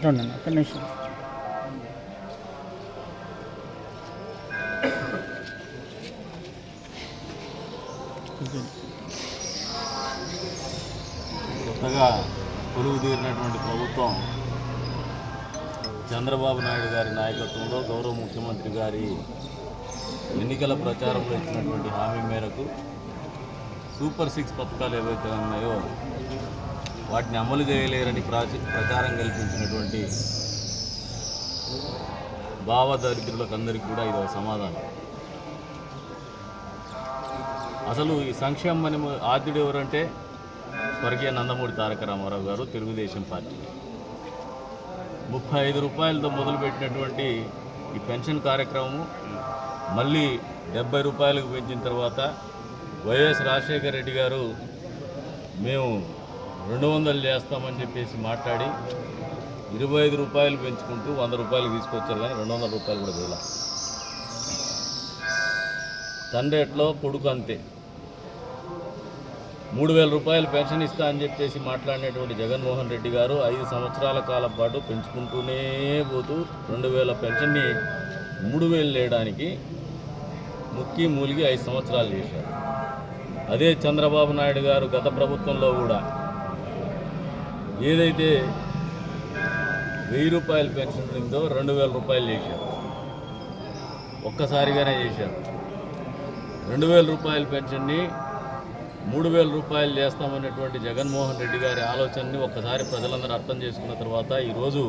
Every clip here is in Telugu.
అట్లా ఒక్క నిమిషం. కొత్తగా కొలువు తీరినటువంటి ప్రభుత్వం చంద్రబాబు నాయుడు గారి నాయకత్వంలో గౌరవ ముఖ్యమంత్రి గారి ఎన్నికల ప్రచారంలో ఇచ్చినటువంటి హామీ మేరకు సూపర్ సిక్స్ పథకాలు ఏవైతే ఉన్నాయో వాటిని అమలు చేయలేరని ప్రచారం కల్పించినటువంటి భావ అందరికీ కూడా ఇది ఒక సమాధానం. అసలు ఈ సంక్షేమం అని ఆద్యుడు ఎవరంటే స్వర్గీయ నందమూరి తారక రామారావు గారు తెలుగుదేశం పార్టీ. ముప్పై ఐదు రూపాయలతో మొదలుపెట్టినటువంటి ఈ పెన్షన్ కార్యక్రమము మళ్ళీ డెబ్బై రూపాయలకు పెంచిన తర్వాత వైఎస్ రాజశేఖర రెడ్డి గారు మేము రెండు వందలు చేస్తామని చెప్పేసి మాట్లాడి ఇరవై ఐదు రూపాయలు పెంచుకుంటూ వంద రూపాయలు తీసుకొచ్చారు కానీ రెండు వందల రూపాయలు కూడా చేయాలి తండ్రి ఎట్లో కొడుకు అంతే. మూడు వేల రూపాయలు పెన్షన్ ఇస్తా అని చెప్పేసి మాట్లాడినటువంటి జగన్మోహన్ రెడ్డి గారు ఐదు సంవత్సరాల కాలం పాటు పెంచుకుంటూనే పోతూ రెండు వేల పెన్షన్ని మూడు వేలు లేయడానికి ముక్కి మూలిగి ఐదు సంవత్సరాలు చేశారు. అదే చంద్రబాబు నాయుడు గారు గత ప్రభుత్వంలో కూడా ఏదైతే వెయ్యి రూపాయల పెన్షన్ ఉందో రెండు వేల రూపాయలు చేశారు. ఒక్కసారిగానే చేశారు. రెండు వేల రూపాయల పెన్షన్ని మూడు వేల రూపాయలు చేస్తామన్నటువంటి జగన్మోహన్ రెడ్డి గారి ఆలోచనని ఒక్కసారి ప్రజలందరూ అర్థం చేసుకున్న తర్వాత ఈరోజు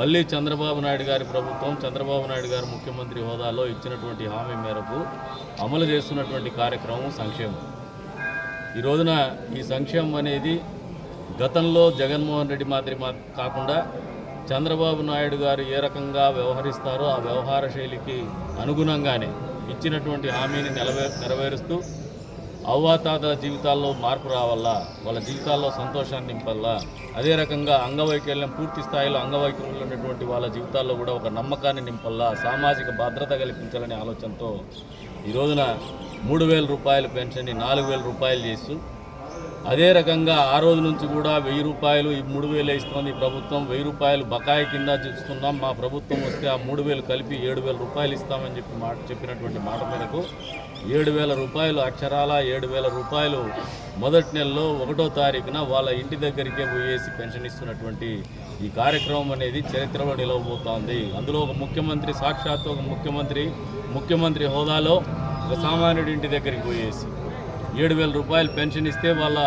మళ్ళీ చంద్రబాబు నాయుడు గారి ప్రభుత్వం చంద్రబాబు నాయుడు గారు ముఖ్యమంత్రి హోదాలో ఇచ్చినటువంటి హామీ మేరకు అమలు చేస్తున్నటువంటి కార్యక్రమం సంక్షేమం. ఈ రోజున ఈ సంక్షేమం అనేది గతంలో జగన్మోహన్ రెడ్డి మాదిరి కాకుండా చంద్రబాబు నాయుడు గారు ఏ రకంగా వ్యవహరిస్తారో ఆ వ్యవహార శైలికి అనుగుణంగానే ఇచ్చినటువంటి హామీని నెలవే నెరవేరుస్తూ అవ్వాతాతల జీవితాల్లో మార్పు రావాలా వాళ్ళ జీవితాల్లో సంతోషాన్ని నింపాలా అదే రకంగా అంగవైకల్యం పూర్తి స్థాయిలో అంగవైకల్యం ఉన్నటువంటి వాళ్ళ జీవితాల్లో కూడా ఒక నమ్మకాన్ని నింపాలా సామాజిక భద్రత కల్పించాలనే ఆలోచనతో ఈ రోజున మూడు వేల రూపాయల పెన్షన్ని నాలుగు వేల రూపాయలు చేస్తూ అదే రకంగా ఆ రోజు నుంచి కూడా వెయ్యి రూపాయలు ఈ మూడు వేలు ఇస్తుంది ఈ ప్రభుత్వం. వెయ్యి రూపాయలు బకాయి కింద చూస్తున్నాం. మా ప్రభుత్వం వస్తే ఆ మూడు వేలు కలిపి ఏడు వేల రూపాయలు ఇస్తామని చెప్పి మాట చెప్పినటువంటి మాట మేరకు ఏడు వేల రూపాయలు అక్షరాల ఏడు వేల రూపాయలు మొదటి నెలలో ఒకటో తారీఖున వాళ్ళ ఇంటి దగ్గరికే పోయేసి పెన్షన్ ఇస్తున్నటువంటి ఈ కార్యక్రమం అనేది చరిత్రలో నిలవబోతోంది. అందులో ఒక ముఖ్యమంత్రి సాక్షాత్తు ఒక ముఖ్యమంత్రి ముఖ్యమంత్రి హోదాలో ఒక సామాన్యుడి ఇంటి దగ్గరికి పోయేసి ఏడు వేల రూపాయలు పెన్షన్ ఇస్తే వాళ్ళ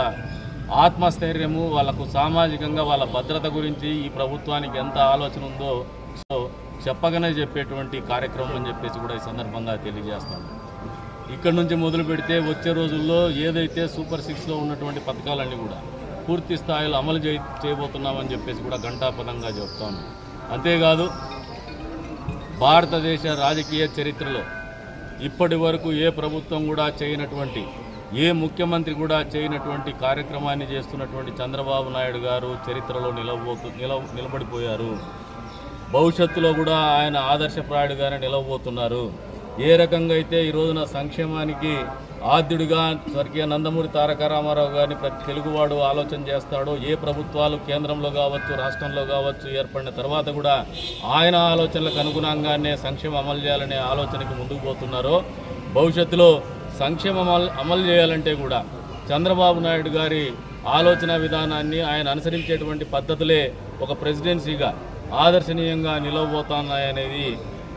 ఆత్మస్థైర్యము వాళ్ళకు సామాజికంగా వాళ్ళ భద్రత గురించి ఈ ప్రభుత్వానికి ఎంత ఆలోచన ఉందో సో చెప్పగానే చెప్పేటువంటి కార్యక్రమం అని చెప్పేసి కూడా ఈ సందర్భంగా తెలియజేస్తాను. ఇక్కడ నుంచి మొదలు పెడితే వచ్చే రోజుల్లో ఏదైతే సూపర్ సిక్స్లో ఉన్నటువంటి పథకాలన్నీ కూడా పూర్తి స్థాయిలో అమలు చే చేయబోతున్నామని చెప్పేసి కూడా ఘంటాపదంగా చెప్తాను. అంతేకాదు భారతదేశ రాజకీయ చరిత్రలో ఇప్పటి వరకు ఏ ప్రభుత్వం కూడా చేయనటువంటి ఏ ముఖ్యమంత్రి కూడా చేయనటువంటి కార్యక్రమాన్ని చేస్తున్నటువంటి చంద్రబాబు నాయుడు గారు చరిత్రలో నిలవబోతు నిలవ నిలబడిపోయారు. భవిష్యత్తులో కూడా ఆయన ఆదర్శప్రాయుడుగానే నిలవబోతున్నారు. ఏ రకంగా అయితే ఈ రోజున సంక్షేమానికి ఆద్యుడిగా స్వర్గీయ నందమూరి తారక రామారావు గారిని ప్రతి తెలుగువాడు ఆలోచన చేస్తాడో ఏ ప్రభుత్వాలు కేంద్రంలో కావచ్చు రాష్ట్రంలో కావచ్చు ఏర్పడిన తర్వాత కూడా ఆయన ఆలోచనలకు అనుగుణంగానే సంక్షేమం అమలు చేయాలనే ఆలోచనకి ముందుకు పోతున్నారో భవిష్యత్తులో సంక్షేమం అమలు అమలు చేయాలంటే కూడా చంద్రబాబు నాయుడు గారి ఆలోచన విధానాన్ని ఆయన అనుసరించేటువంటి పద్ధతులే ఒక ప్రెసిడెన్సీగా ఆదర్శనీయంగా నిలవబోతున్నాయనేది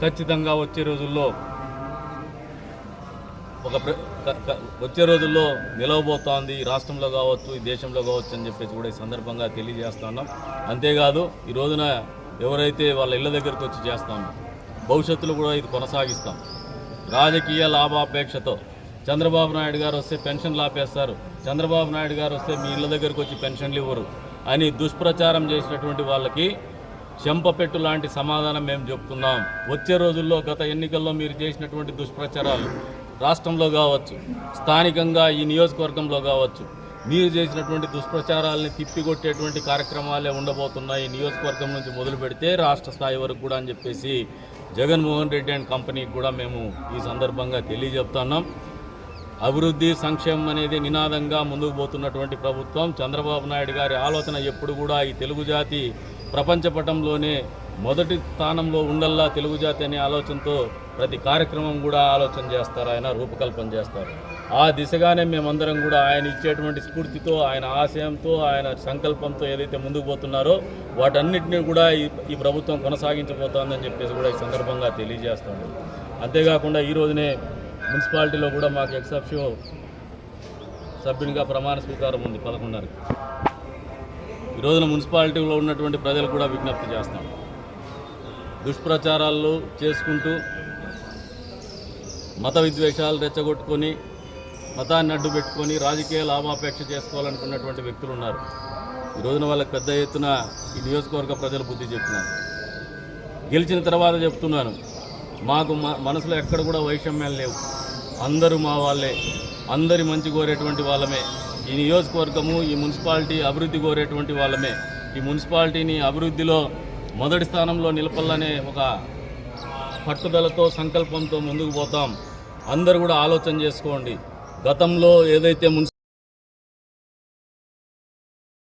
ఖచ్చితంగా వచ్చే రోజుల్లో ఒక ప్ర- వచ్చే రోజుల్లో నిలవబోతోంది ఈ రాష్ట్రంలో కావచ్చు ఈ దేశంలో కావచ్చు అని చెప్పేసి కూడా ఈ సందర్భంగా తెలియజేస్తున్నాం అంతేకాదు ఈ రోజున ఎవరైతే వాళ్ళ ఇళ్ళ దగ్గరికి వచ్చి చేస్తాము భవిష్యత్తులో కూడా ఇది కొనసాగిస్తాం. రాజకీయ లాభాపేక్షతో చంద్రబాబు నాయుడు గారు వస్తే పెన్షన్లు ఆపేస్తారు చంద్రబాబు నాయుడు గారు వస్తే మీ ఇళ్ళ దగ్గరకు వచ్చి పెన్షన్లు ఇవ్వరు అని దుష్ప్రచారం చేసినటువంటి వాళ్ళకి చెంపపెట్టు లాంటి సమాధానం మేము చెప్తున్నాం. వచ్చే రోజుల్లో గత ఎన్నికల్లో మీరు చేసినటువంటి దుష్ప్రచారాలు రాష్ట్రంలో కావచ్చు స్థానికంగా ఈ నియోజకవర్గంలో కావచ్చు మీరు చేసినటువంటి దుష్ప్రచారాలని తిప్పికొట్టేటువంటి కార్యక్రమాలే ఉండబోతున్నాయి ఈ నియోజకవర్గం నుంచి మొదలు పెడితే రాష్ట్ర స్థాయి వరకు కూడా అని చెప్పేసి జగన్మోహన్ రెడ్డి అండ్ కంపెనీకి కూడా మేము ఈ సందర్భంగా తెలియజెప్తున్నాం. అభివృద్ధి సంక్షేమం అనేది నినాదంగా ముందుకు పోతున్నటువంటి ప్రభుత్వం. చంద్రబాబు నాయుడు గారి ఆలోచన ఎప్పుడు కూడా ఈ తెలుగు జాతి ప్రపంచ పటంలోనే మొదటి స్థానంలో ఉండల్లా తెలుగు జాతి అనే ఆలోచనతో ప్రతి కార్యక్రమం కూడా ఆలోచన చేస్తారు ఆయన రూపకల్పన చేస్తారు. ఆ దిశగానే మేమందరం కూడా ఆయన ఇచ్చేటువంటి స్ఫూర్తితో ఆయన ఆశయంతో ఆయన సంకల్పంతో ఏదైతే ముందుకు పోతున్నారో వాటన్నిటిని కూడా ఈ ఈ ప్రభుత్వం కొనసాగించబోతోందని చెప్పేసి కూడా ఈ సందర్భంగా తెలియజేస్తాము అంతేకాకుండా ఈ రోజునే మున్సిపాలిటీలో కూడా మాకు ఎక్సెప్షో సభ్యునిగా ప్రమాణ స్వీకారం ఉంది పదకొండున్నరకి. ఈ రోజున మున్సిపాలిటీలో ఉన్నటువంటి ప్రజలు కూడా విజ్ఞప్తి చేస్తాం దుష్ప్రచారాలు చేసుకుంటూ మత విద్వేషాలు రెచ్చగొట్టుకొని మతాన్ని అడ్డు పెట్టుకొని రాజకీయ లాభాపేక్ష చేసుకోవాలనుకున్నటువంటి వ్యక్తులు ఉన్నారు ఈ రోజున వాళ్ళకి పెద్ద ఎత్తున ఈ నియోజకవర్గ ప్రజలు బుద్ధి చెప్తున్నారు. గెలిచిన తర్వాత చెప్తున్నాను మాకు మనసులో ఎక్కడ కూడా వైషమ్యాలు లేవు. అందరూ మా వాళ్ళే. అందరి మంచి కోరేటువంటి వాళ్ళమే. ఈ నియోజకవర్గము ఈ మున్సిపాలిటీ అభివృద్ధి కోరేటువంటి వాళ్ళమే. ఈ మున్సిపాలిటీని అభివృద్ధిలో మొదటి స్థానంలో నిలపాలనే ఒక పట్టుదలతో సంకల్పంతో ముందుకు పోతాం. అందరు కూడా ఆలోచన చేసుకోండి. గతంలో ఏదైతే